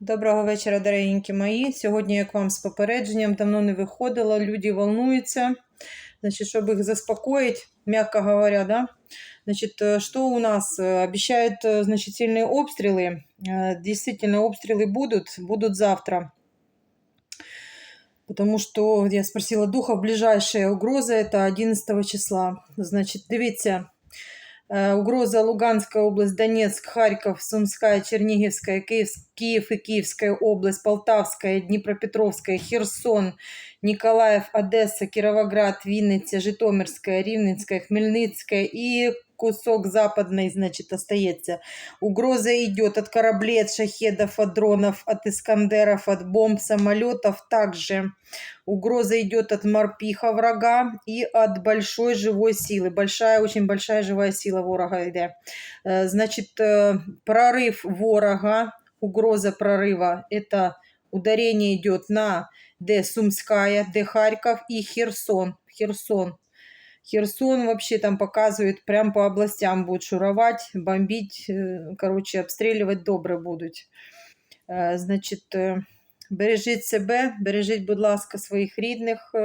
Доброго вечора, дорогенькі мої. Сьогодні я к вам з попередженням давно не виходила, люди волнуються. Значит, чтобы их заспокоить, мягко говоря, да, значит, э, что у нас? Э, Обещают, э, значит, сильные обстрелы. Э, Действительно, обстрелы будут, будут завтра. Потому что я спросила духа, ближайшая угроза это 11 числа. Значит, дивіться, Е, Угроза Луганская область, Донецк, Харьков, Чернігівська, Київська, Київ, Київська Киевская область, Полтавська, Дніпропетровська, Херсон, Ніколаїв, Одесса, Кіровоград, Вінниця, Житомирська, Рівненська, Хмельницька и кусок западной, значит, остается. Угроза идет от кораблей, от шахедов, от дронов, от искандеров, от бомб, самолетов. Также угроза идет от морпиха врага и от большой живой силы. Большая, очень большая живая сила ворога йде. Э, Значит, э, прорыв ворога, угроза прорыва, это ударение идет на де Сумская, де Харьков и Херсон. Херсон. Херсон вообще там показывает, прям по областям будут шуровать, бомбить, э, короче, обстрілювати добре будуть. Е, Значить, е, бережіть себе, бережіть, будь ласка, своїх рідних.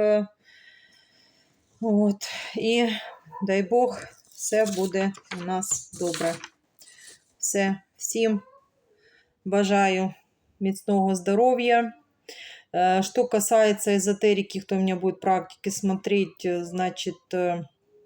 От. І дай Бог, все буде у нас добре. Все, всім бажаю міцного здоров'я. Э, Что касается эзотерики, кто у меня будет практики смотреть, э, значит, э,